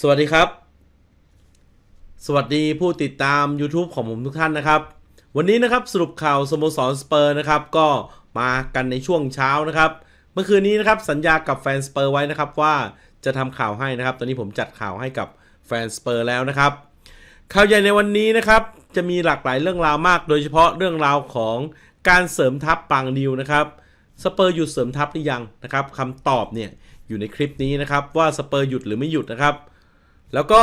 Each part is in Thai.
สวัสดีครับ สวัสดีผู้ติดตาม YouTube ของผมทุกท่านนะครับ วันนี้นะครับสรุปข่าวสโมสรสเปอร์นะครับ ก็มากันในช่วงเช้านะครับ เมื่อคืนนี้นะครับสัญญากับแฟนสเปอร์ไว้นะครับว่าจะทำข่าวให้นะครับ ตอนนี้ผมจัดข่าวให้กับแฟนสเปอร์แล้วนะครับ ข่าวใหญ่ในวันนี้นะครับ จะมีหลากหลายเรื่องราวมาก โดยเฉพาะเรื่องราวของการเสริมทัพปางดิวนะครับสเปอร์หยุดเสริมทัพหรือยังนะครับคำตอบเนี่ยอยู่ในคลิปนี้นะครับว่าสเปอร์หยุดหรือไม่หยุดนะครับ แล้วก็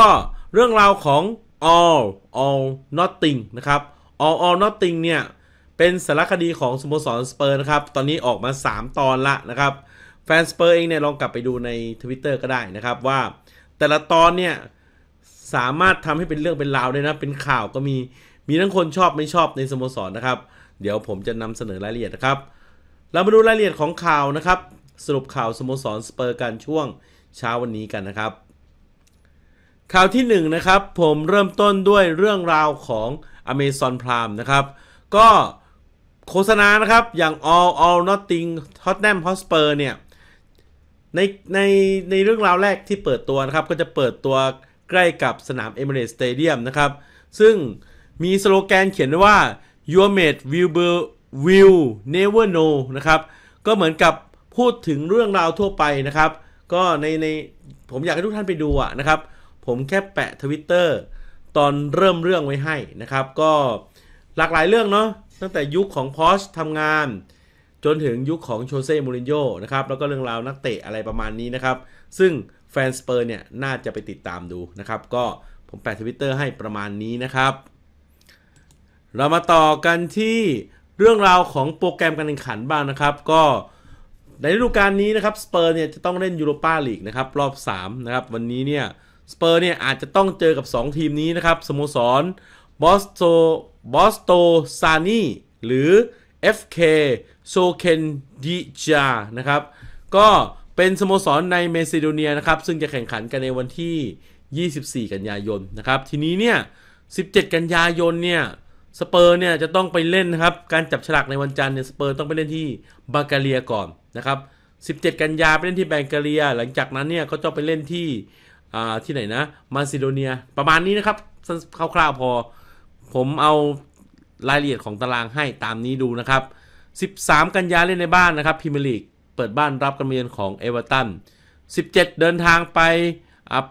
เรื่องราวของ all all nothing นะครับ all all nothing เนี่ย เป็นสารคดีของสโมสรสเปอร์นะครับ ตอนนี้ออกมา 3 ตอนละนะครับ แฟนสเปอร์เองเนี่ยลองกลับไปดูใน Twitter ก็ได้นะครับว่า แต่ละตอนเนี่ยสามารถทำให้เป็นเรื่องเป็นราวเลยนะ เป็นข่าวก็มี มีทั้งคนชอบไม่ชอบในสโมสรนะครับ เดี๋ยวผมจะนำเสนอรายละเอียดนะครับ เรามาดูรายละเอียดของข่าวนะครับ สรุปข่าวสโมสรสเปอร์กันช่วงเช้าวันนี้กันนะครับ ข่าวที่1นนะครับผมเริ่มต้นด้วยเรื่องราวของ Amazon Prime นะครับ ก็โฆษณานะครับอย่าง All All Nothing Tottenham Hotspur เนี่ยในในในเรื่องราวแรกที่เปิดตัวนะครับ ก็จะเปิดตัวใกล้กับสนาม Emirates Stadium นะครับ ซึ่งมีสโลแกนเขียนว้ว่า Your mate will be will never know นะครับ ก็เหมือนกับพูดถึงเรื่องราวทั่วไปนะครับ ก็ในในผมอยากให้ทุกท่านไปดูอะนะครับ ผมแค่แปะทวิตเตอร์ตอนเริ่มเรื่องไว้ให้นะครับ ก็หลากหลายเรื่องเนาะตั้งแต่ยุคของพอชทำงาน จนถึงยุคของโชเซ่มูรินโญ่นะครับแล้วก็เรื่องราวนักเตะอะไรประมาณนี้นะครับ ซึ่งแฟนสเปอร์เนี่ยน่าจะไปติดตามดูนะครับ ก็ผมแปะทวิตเตอร์ให้ประมาณนี้นะครับ เรามาต่อกันที่เรื่องราวของโปรแกรมการแข่งขันบ้างนะครับ ก็ในฤดูกาลนี้นะครับสเปอร์เนี่ยจะต้องเล่นยูโรปาลีกนะครับรอบ 3 นะครับ วันนี้เนี่ย สเปอร์เนี่ยอาจจะต้องเจอกับ 2 ทีมนี้นะครับ สโมสรบอสโตบอสโตซานีหรือ FK โซเคนดิจานะครับ ก็เป็นสโมสรในเมซิโดเนียนะครับ ซึ่งจะแข่งขันกันในวันที่ 24 กันยายนนะครับ ทีนี้เนี่ย 17 กันยายนเนี่ยสเปอร์เนี่ยจะต้องไปเล่นนะครับ การจับฉลากในวันจันทร์เนี่ยสเปอร์ต้องไปเล่นที่บากาเลียก่อนนะครับ 17 กันยาไปเล่นที่แบงกาเลีย หลังจากนั้นเนี่ยก็ต้องไปเล่นที่ ที่ไหนนะมาซิโดเนีย ประมาณนี้นะครับคร่าวๆพอ ผมเอารายละเอียดของตารางให้ตามนี้ดูนะครับ 13 กันยาเล่นในบ้านนะครับพรีเมลีกเปิดบ้านรับการเยือนของเอเวอร์ตัน 17 เดินทางไป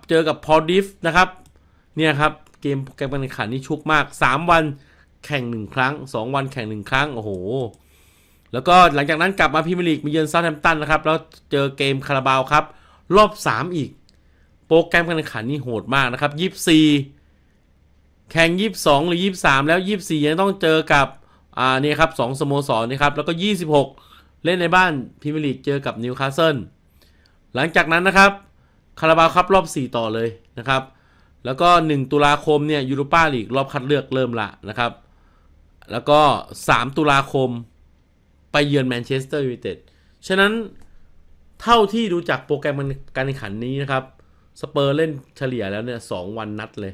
เจอกับพอดิฟนะครับ เนี่ยครับ เกมแกมการแข่งขันนี่ชุกมาก 3 วันแข่ง 1 ครั้ง 2 วันแข่ง 1 ครั้ง โอ้โห แล้วก็หลังจากนั้นกลับมาพรีเมลีกมาเยือนเซาท์แฮมป์ตันนะครับ แล้วเจอเกมคาราบาวครับ รอบ 3 อีก โปรแกรมการแข่งขันนี่โหดมากนะครับ24 แข่ง22หรือ23แล้ว24ยังต้องเจอกับอ่านี่ครับ2สโมสรนี่ครับแล้วก็26เล่นในบ้านพรีเมียร์ลีกเจอกับนิวคาสเซิลหลังจากนั้นนะครับคาราบาวครับรอบ 4 ต่อเลยนะครับ แล้วก็ 1 ตุลาคมเนี่ยยูโรปาลีกรอบคัดเลือกเริ่มละนะครับ แล้วก็ 3 ตุลาคมไปเยือนแมนเชสเตอร์ยูไนเต็ดฉะนั้นเท่าที่ดูจากโปรแกรมการแข่งขันนี้นะครับ สเปอร์เล่นเฉลี่ยแล้วเนี่ยสองวันนัดเลย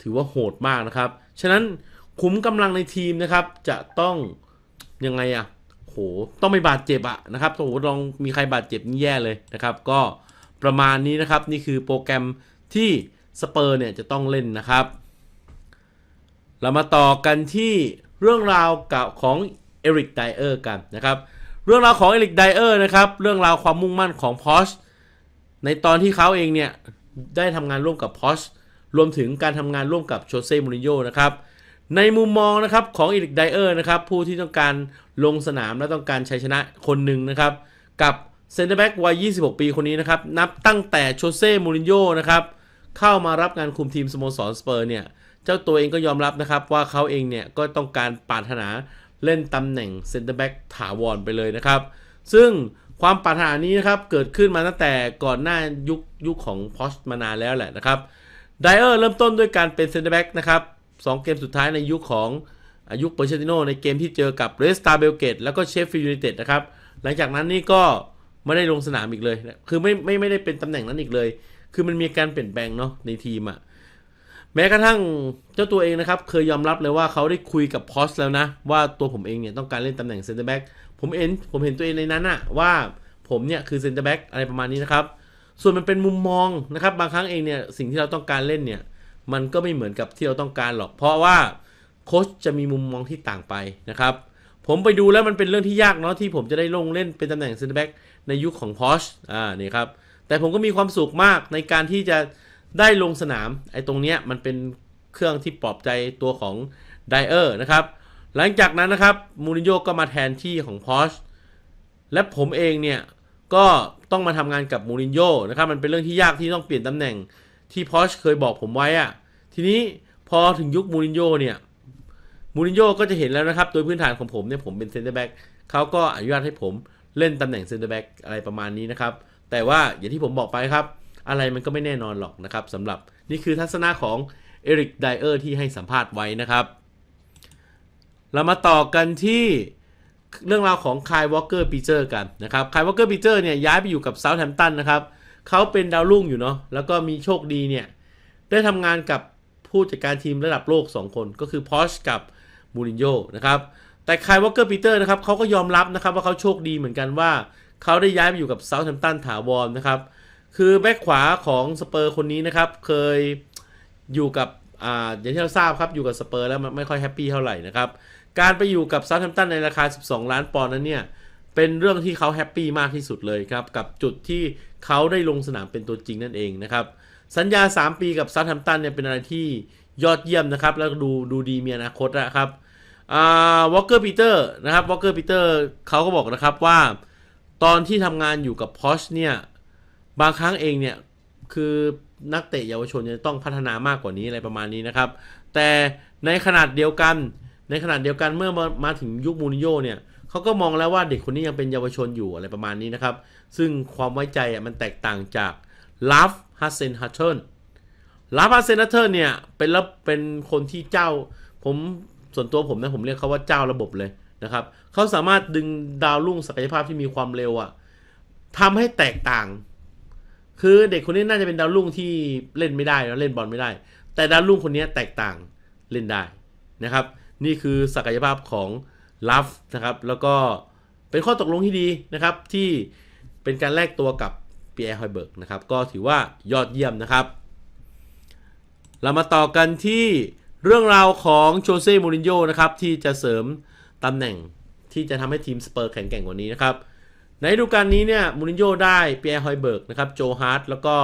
ถือว่าโหดมากนะครับ ฉะนั้นคุ้มกำลังในทีมนะครับ จะต้องยังไงอะโหต้องไม่บาดเจ็บอะนะครับสมมติลองมีใครบาดเจ็บนี่แย่เลยนะครับ ก็ประมาณนี้นะครับนี่คือโปรแกรมที่สเปอร์เนี่ยจะต้องเล่นนะครับ เรามาต่อกันที่เรื่องราวกับของเอริกไดเออร์กันนะครับ เรื่องราวของเอริกไดเออร์นะครับ เรื่องราวความมุ่งมั่นของพอช ในตอนที่เขาเองเนี่ย ได้ทำงานร่วมกับพอชรวมถึงการทำงานร่วมกับโชเซ่มูรินโญ่นะครับ ในมุมมองนะครับของเอริกไดเออร์นะครับ ผู้ที่ต้องการลงสนามและต้องการชัยชนะคนหนึ่งนะครับ กับเซนเตอร์แบ็กวัย 26 ปีคนนี้นะครับ นับตั้งแต่โชเซ่มูรินโญ่นะครับ เข้ามารับงานคุมทีมสโมสรสเปอร์เนี่ย เจ้าตัวเองก็ยอมรับนะครับ ว่าเขาเองเนี่ยก็ต้องการปรารถนาเล่นตำแหน่งเซนเตอร์แบ็กถาวรไปเลยนะครับ ซึ่ง ความปรารถนานี้นะครับเกิดขึ้นมาตั้งแต่ก่อนหน้ายุคยุคของพอชมานานแล้วแหละนะครับไดเออร์เริ่มต้นด้วยการเป็นเซนเตอร์แบ็กนะครับสองเกมสุดท้ายในยุคของอายุเปอร์เชติโนในเกมที่เจอกับเรสตาเบลเกตแล้วก็เชฟฟิลด์ยูไนเต็ดนะครับ หลังจากนั้นนี่ก็ไม่ได้ลงสนามอีกเลย คือไม่ไม่ไม่ได้เป็นตำแหน่งนั้นอีกเลย คือมันมีการเปลี่ยนแปลงเนาะในทีมอะแม้กระทั่งเจ้าตัวเองนะครับ เคยยอมรับเลยว่าเขาได้คุยกับพอสแล้วนะ ว่าตัวผมเองเนี่ยต้องการเล่นตำแหน่งเซนเตอร์แบ็ก ผมเห็นผมเห็นตัวเองในนั้นอะว่าผมเนี่ยคือเซนเตอร์แบ็กอะไรประมาณนี้นะครับ ส่วนมันเป็นมุมมองนะครับ บางครั้งเองเนี่ยสิ่งที่เราต้องการเล่นเนี่ย มันก็ไม่เหมือนกับที่เราต้องการหรอก เพราะว่าโค้ชจะมีมุมมองที่ต่างไปนะครับ ผมไปดูแล้วมันเป็นเรื่องที่ยากเนาะที่ผมจะได้ลงเล่นเป็นตำแหน่งเซนเตอร์แบ็กในยุคของพอชอ่านี่ครับ แต่ผมก็มีความสุขมากในการที่จะได้ลงสนามไอ้ตรงเนี้ยมันเป็นเครื่องที่ปลอบใจตัวของไดเออร์นะครับ หลังจากนั้นนะครับมูรินโญ่ก็มาแทนที่ของพอชและผมเองเนี่ยก็ต้องมาทำงานกับมูรินโญ่นะครับมันเป็นเรื่องที่ยากที่ต้องเปลี่ยนตำแหน่งที่พอชเคยบอกผมไว้อะทีนี้พอถึงยุคมูรินโญ่เนี่ยมูรินโญ่ก็จะเห็นแล้วนะครับโดยพื้นฐานของผมเนี่ยผมเป็นเซนเตอร์แบ็กเขาก็อนุญาตให้ผมเล่นตำแหน่งเซนเตอร์แบ็กอะไรประมาณนี้นะครับ แต่ว่าอย่างที่ผมบอกไปครับ อะไรมันก็ไม่แน่นอนหรอกนะครับสำหรับนี่คือทัศนะของเอริกไดเออร์ที่ให้สัมภาษณ์ไว้นะครับ เรามาต่อกันที่เรื่องราวของคายวอลเกอร์ปีเจอร์กันนะครับคายวอลเกอร์ปีเจอร์เนี่ยย้ายไปอยู่กับเซาท์แฮมป์ตันนะครับเขาเป็นดาวรุ่งอยู่เนาะแล้วก็มีโชคดีเนี่ย ได้ทำงานกับผู้จัดการทีมระดับโลก 2 คนก็คือพอชกับมูรินโญ่นะครับแต่คายวอลเกอร์ปีเตอร์นะครับเขาก็ยอมรับนะครับว่าเขาโชคดีเหมือนกันว่า เขาได้ย้ายไปอยู่กับเซาท์แฮมป์ตันถาวรนะครับ คือแบ็คขวาของสเปอร์คนนี้นะครับเคยอยู่กับอ่าอย่างที่เราทราบครับอยู่กับสเปอร์แล้วมันไม่ค่อยแฮปปี้เท่าไหร่นะครับ การไปอยู่กับซาท์แฮมตันในราคา 12 ล้านปอนด์นั้นเนี่ย เป็นเรื่องที่เขาแฮปปี้มากที่สุดเลยครับ กับจุดที่เขาได้ลงสนามเป็นตัวจริงนั่นเองนะครับ สัญญา 3 ปีกับซาท์แฮมตันเนี่ยเป็นอะไรที่ยอดเยี่ยมนะครับ แล้วดูดูดีมีอนาคตนะครับอ่าวอลเกอร์ปีเตอร์นะครับวอลเกอร์ปีเตอร์เขาก็บอกนะครับว่า ตอนที่ทำงานอยู่กับพอชเนี่ย บางครั้งเองเนี่ย คือนักเตะเยาวชนจะต้องพัฒนามากกว่านี้อะไรประมาณนี้นะครับ แต่ในขนาดเดียวกัน ในขนาดเดียวกันเมื่อมามาถึงยุคมูรินโญ่เนี่ยเขาก็มองแล้วว่าเด็กคนนี้ยังเป็นเยาวชนอยู่อะไรประมาณนี้นะครับ ซึ่งความไว้ใจมันแตกต่างจากลาฟฮัสเซนฮัตเทิลลาฟฮัสเซนฮัตเทิลเนี่ยเป็นแล้วเป็นคนที่เจ้าผมส่วนตัวผมนะผมเรียกเขาว่าเจ้าระบบเลยนะครับเขาสามารถดึงดาวรุ่งศักยภาพที่มีความเร็วอะทำให้แตกต่าง คือเด็กคนนี้น่าจะเป็นดาวรุ่งที่เล่นไม่ได้แล้วเล่นบอลไม่ได้ แต่ดาวรุ่งคนนี้แตกต่างเล่นได้นะครับ นี่คือศักยภาพของลัฟนะครับแล้วก็เป็นข้อตกลงที่ดีนะครับ ที่เป็นการแลกตัวกับปีแอร์ฮอยเบิร์กนะครับก็ถือว่ายอดเยี่ยมนะครับ เรามาต่อกันที่เรื่องราวของโชเซ่มูรินโญ่นะครับที่จะเสริมตำแหน่งที่จะทำให้ทีมสเปอร์แข็งแกร่งกว่านี้นะครับ ในฤดูกาลนี้เนี่ยมูรินโญ่ได้เปียร์ฮอยเบิร์กนะครับโจฮาร์ตแล้วก็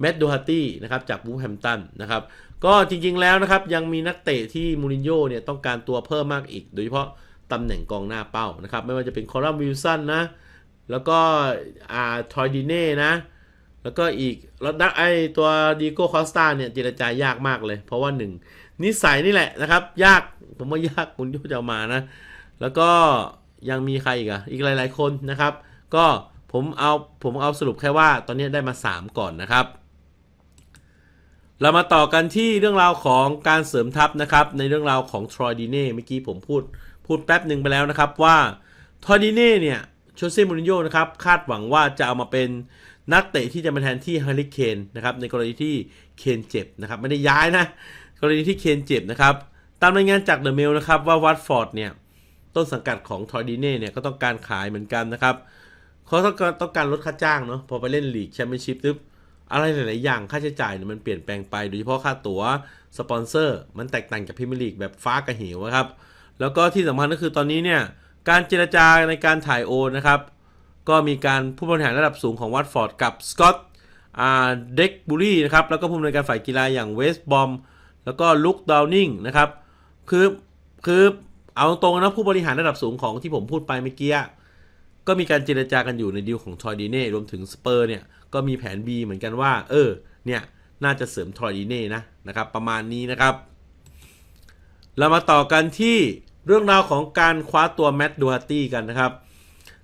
แมตต์โดฮาตี้นะครับจากบูแฮมตันนะครับ ก็จริงๆแล้วนะครับ ยังมีนักเตะที่มูรินโญ่เนี่ยต้องการตัวเพิ่มมากอีก โดยเฉพาะตำแหน่งกองหน้าเป้านะครับ ไม่ว่าจะเป็นคอรัมวิลสันนะ แล้วก็อ่าทอยดิเน่นะ แล้วก็อีกแล้วดักไอตัวดีโก้คอสตาเนี่ยเจรจายากมากเลย เพราะว่าหนึ่งนิสัยนี่แหละนะครับ ยากผมว่ายากคุณโยจะมานะ แล้วก็ยังมีใครอีกอะอีกหลาย ๆ คนนะครับ ก็ผมเอาผมเอาสรุปแค่ว่าตอนนี้ได้มา 3 ก่อนนะครับ เรามาต่อกันที่เรื่องราวของการเสริมทัพนะครับ ในเรื่องราวของทรอยดีเน่เมื่อกี้ผมพูดพูดแป๊บหนึ่งไปแล้วนะครับว่าทรอยดีเน่เนี่ยโชเซ่มูรินโญ่นะครับคาดหวังว่าจะเอามาเป็นนักเตะที่จะมาแทนที่ฮาริเคนนะครับในกรณีที่เคนเจ็บนะครับไม่ได้ย้ายนะกรณีที่เคนเจ็บนะครับตามรายงานจากเดอะเมลนะครับว่าวัตฟอร์ดเนี่ยต้นสังกัดของทรอยดีเน่เนี่ยก็ต้องการขายเหมือนกันนะครับเขาต้องการต้องการลดค่าจ้างเนาะพอไปเล่นลีกแชมเปี้ยนชิพซึบ อะไรหลาย ๆ อย่างค่าใช้จ่ายเนี่ยมันเปลี่ยนแปลงไป โดยเฉพาะค่าตั๋วสปอนเซอร์ มันแตกต่างจากพรีเมียร์ลีกแบบฟ้ากระเหวนะครับ แล้วก็ที่สำคัญก็คือตอนนี้เนี่ย การเจรจาในการถ่ายโอนนะครับ ก็มีการผู้บริหารระดับสูงของวัตฟอร์ดกับสกอตเด็กบุรีนะครับ แล้วก็ผู้อำนวยการฝ่ายกีฬาอย่างเวสต์บอม แล้วก็ลุคดาวนิงนะครับ คือ คือ เอาตรงๆนะผู้บริหารระดับสูงของที่ผมพูดไปเมื่อกี้ ก็มีการเจรจากันอยู่ในดีลของทรอยดีเน่รวมถึงสเปอร์เนี่ยก็มีแผน B เหมือนกันว่า เออเนี่ยน่าจะเสริมทรอยดีเน่นะนะครับประมาณนี้นะครับ เรามาต่อกันที่เรื่องราวของการคว้าตัวแมตต์ดูฮัตตี้กันนะครับ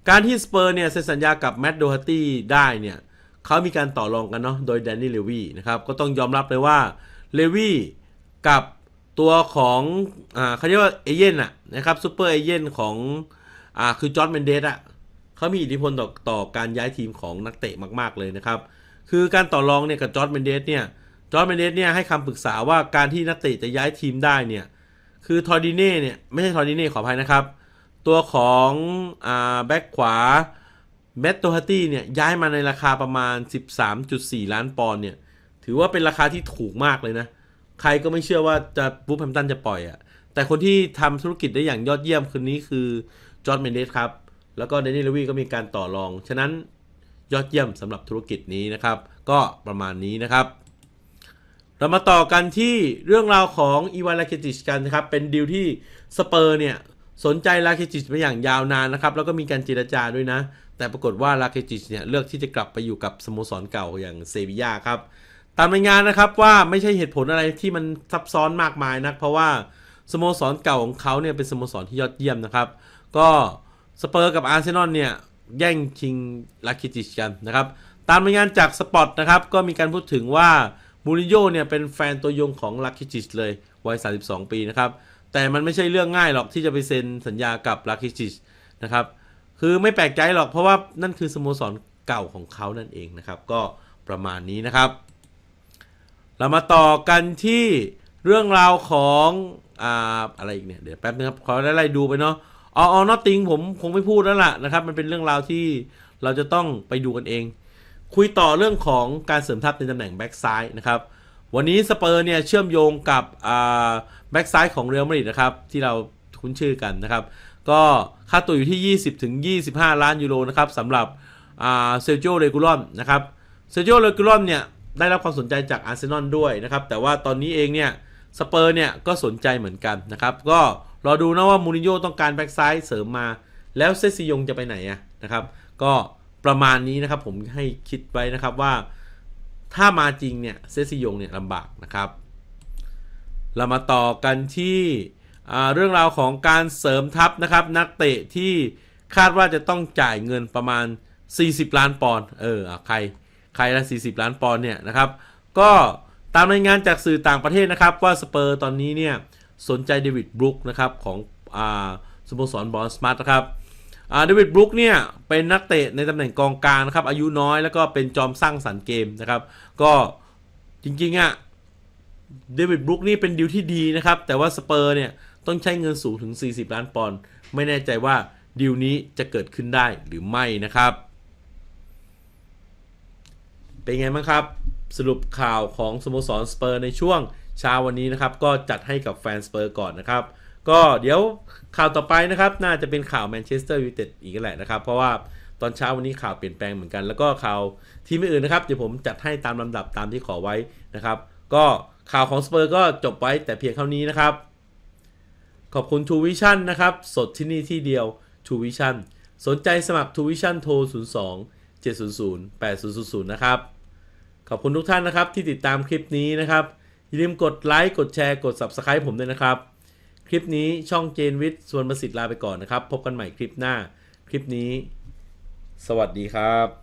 การที่สเปอร์เนี่ยเซ็นสัญญากับแมตต์ดูฮัตตี้ได้เนี่ยเขามีการต่อรองกันเนาะโดยแดนนี่เลวีนะครับก็ต้องยอมรับเลยว่าเลวีกับตัวของอ่าเขาเรียกว่าเอเย่นอะนะครับซูเปอร์เอเย่นของอ่าคือจอร์ดเมนเดสอะ เขามีอิทธิพลต่อต่อการย้ายทีมของนักเตะมาก ๆ เลยนะครับ คือการต่อรองเนี่ยกับจอร์ดเมนเดสเนี่ยจอร์ดเมนเดสเนี่ยให้คำปรึกษาว่าการที่นักเตะจะย้ายทีมได้เนี่ยคือทอร์ดิเน่เนี่ยไม่ใช่ทอร์ดิเน่ขออภัยนะครับ ตัวของอ่าแบ็กขวาแมตโตฮัตตี้เนี่ยย้ายมาในราคาประมาณ 13.4 ล้านปอนด์เนี่ยถือว่าเป็นราคาที่ถูกมากเลยนะ ใครก็ไม่เชื่อว่าจะบูฟแฮมตันจะปล่อยอะ่ะแต่คนที่ทำธุรกิจได้อย่างยอดเยี่ยมคืนนี้คือจอร์ดเมนเดสครับ แล้วก็เดนนี่เลวีก็มีการต่อรอง ฉะนั้นยอดเยี่ยมสำหรับธุรกิจนี้นะครับ ก็ประมาณนี้นะครับ เรามาต่อกันที่เรื่องราวของอีวานลาเคจิชกันนะครับ เป็นดีลที่สเปอร์เนี่ยสนใจลาเคจิชมาอย่างยาวนานนะครับ แล้วก็มีการเจรจาด้วยนะ แต่ปรากฏว่าลาเคจิชเนี่ยเลือกที่จะกลับไปอยู่กับสโมสรเก่าอย่างเซบียาครับ ตามรายงานนะครับว่าไม่ใช่เหตุผลอะไรที่มันซับซ้อนมากมายนัก เพราะว่าสโมสรเก่าของเขาเนี่ยเป็นสโมสรที่ยอดเยี่ยมนะครับ ก็ สเปอร์กับอาร์เซนอลเนี่ย แย่งชิงลาคิจิชกันนะครับ ตามรายงานจากสปอตนะครับ ก็มีการพูดถึงว่ามูรินโญ่เนี่ยเป็นแฟนตัวยงของลาคิจิชเลยวัย 32 ปีนะครับ แต่มันไม่ใช่เรื่องง่ายหรอกที่จะไปเซ็นสัญญากับลาคิจิชนะครับ คือไม่แปลกใจหรอกเพราะว่านั่นคือสโมสรเก่าของเขานั่นเองนะครับ ก็ประมาณนี้นะครับ เรามาต่อกันที่เรื่องราวของอ่าอะไรอีกเนี่ย เดี๋ยวแป๊บนึงครับขอไล่ดูไปเนาะ อ๋ออ๋อนอตติงผมคงไม่พูดแล้วล่ะนะครับ มันเป็นเรื่องราวที่เราจะต้องไปดูกันเอง คุยต่อเรื่องของการเสริมทัพในตำแหน่งแบ็กซ้ายนะครับ วันนี้สเปอร์เนี่ยเชื่อมโยงกับแบ็กซ้ายของเรอัลมาดริดนะครับ ที่เราคุ้นชื่อกันนะครับ ก็ค่าตัวอยู่ที่ 20ถึง25 ล้านยูโรนะครับสำหรับเซอร์จิโอเรกูลอนนะครับเซอร์จิโอเรกูลอนเนี่ยได้รับความสนใจจากอาร์เซนอลด้วยนะครับ แต่ว่าตอนนี้เองเนี่ยสเปอร์เนี่ยก็สนใจเหมือนกันนะครับ ก็ รอดูนะว่ามูรินโญ่ต้องการแบ็กซ้ายเสริมมา แล้วเซซิยงจะไปไหนอะนะครับ ก็ประมาณนี้นะครับผมให้คิดไว้นะครับว่าถ้ามาจริงเนี่ยเซซิยงเนี่ยลำบากนะครับ เรามาต่อกันที่เรื่องราวของการเสริมทัพนะครับ นักเตะที่คาดว่าจะต้องจ่ายเงินประมาณ 40 ล้านปอนด์เออใครใครละ40 ล้านปอนด์เนี่ยนะครับ ก็ตามรายงานจากสื่อต่างประเทศนะครับว่าสเปอร์ตอนนี้เนี่ย สนใจเดวิดบรุกนะครับของอ่าสโมสรบอลสมาร์ทนะครับเดวิดบรุกเนี่ยเป็นนักเตะในตำแหน่งกองกลางนะครับ อายุน้อยแล้วก็เป็นจอมสร้างสรรค์เกมนะครับ ก็จริงๆอะเดวิดบรุกนี่เป็นดีลที่ดีนะครับ แต่ว่าสเปอร์เนี่ยต้องใช้เงินสูงถึง 40 ล้านปอนด์ไม่แน่ใจว่าดีลนี้จะเกิดขึ้นได้หรือไม่นะครับ เป็นไงบ้างครับ สรุปข่าวของสโมสรสเปอร์ในช่วง เช้าวันนี้นะครับก็จัดให้กับแฟนสเปอร์ก่อนนะครับก็เดี๋ยวข่าวต่อไปนะครับน่าจะเป็นข่าวแมนเชสเตอร์ยูไนเต็ดอีกแหละนะครับ เพราะว่าตอนเช้าวันนี้ข่าวเปลี่ยนแปลงเหมือนกัน แล้วก็ข่าวทีมอื่นนะครับเดี๋ยวผมจัดให้ตามลำดับตามที่ขอไว้นะครับ ก็ข่าวของสเปอร์ก็จบไว้แต่เพียงเท่านี้นะครับ ขอบคุณ True Vision นะครับ สดที่นี่ที่เดียว True Vision สนใจสมัคร True Vision โทร 02 700 8000 นะครับ ขอบคุณทุกท่านนะครับที่ติดตามคลิปนี้นะครับ อย่าลืมกดไลค์กดแชร์กด Subscribe ผมด้วยนะครับ คลิปนี้ช่องเจนวิทย์ส่วนประสิทธิ์ลาไปก่อนนะครับ พบกันใหม่คลิปหน้า คลิปนี้ สวัสดีครับ